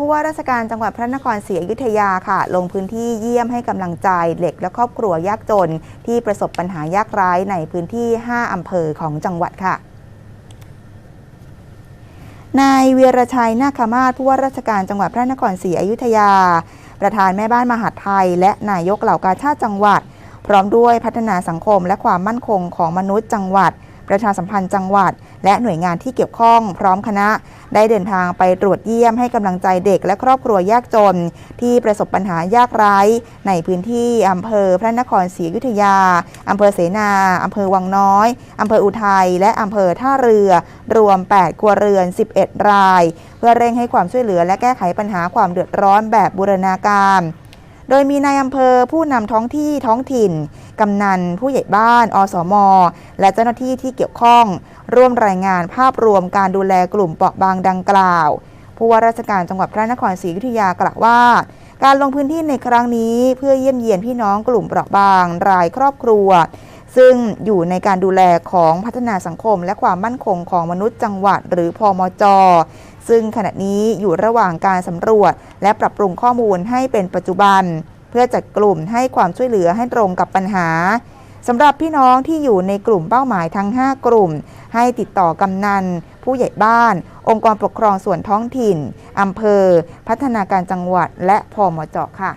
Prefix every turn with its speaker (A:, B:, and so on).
A: ผู้ว่าราชการจังหวัดพระนครศรีอยุธยาค่ะ ลงพื้นที่เยี่ยมให้กำลังใจเด็กและครอบครัวยากจน ที่ประสบปัญหายากไร้ในพื้นที่ 5 อำเภอของจังหวัดค่ะนายเวียรชัยนาคมาศผู้ว่าราชการจังหวัดพระนครศรีอยุธยา ประธานแม่บ้านมหาดไทย และนายกเหล่ากาชาติจังหวัด พร้อมด้วยพัฒนาสังคมและความมั่นคงของมนุษย์จังหวัด ประชาสัมพันธ์จังหวัด และหน่วยงานที่เกี่ยวข้องพร้อมคณะ ได้เดินทางไปตรวจเยี่ยมให้กำลังใจเด็กและครอบครัวยากจน ที่ประสบปัญหายากไร้ในพื้นที่อำเภอพระนครศรีอยุธยาอำเภอเสนาอำเภอวังน้อยอำเภออุทัยและอำเภอท่าเรือ รวม 8 ครัวเรือน 11 ราย เพื่อเร่งให้ความช่วยเหลือและแก้ไขปัญหาความเดือดร้อนแบบบูรณาการ โดยมีนายอำเภอผู้นำท้องที่ท้องถิ่น กำนัน ผู้ใหญ่บ้าน อสม และเจ้าหน้าที่ที่เกี่ยวข้อง ร่วมรายงานภาพรวมการดูแลกลุ่มเปราะบางดังกล่าว ผู้ว่าราชการจังหวัดพระนครศรีอยุธยากล่าวว่า การลงพื้นที่ในครั้งนี้เพื่อเยี่ยมเยียนพี่น้องกลุ่มเปราะบางรายครอบครัว ซึ่งอยู่ในการดูแลของพัฒนาสังคม และความมั่นคงของมนุษย์จังหวัด หรือพอมจ ซึ่งขณะนี้อยู่ระหว่างการสำรวจ และปรับปรุงข้อมูลให้เป็นปัจจุบัน เพื่อจัดกลุ่มให้ความช่วยเหลือให้ตรงกับปัญหาสำหรับพี่น้องที่อยู่ในกลุ่มเป้าหมายทั้ง 5 กลุ่ม ให้ติดต่อกำนัน ผู้ใหญ่บ้าน องค์กรปกครองส่วนท้องถิ่นอำเภอ พัฒนาการจังหวัด และพอมจค่ะ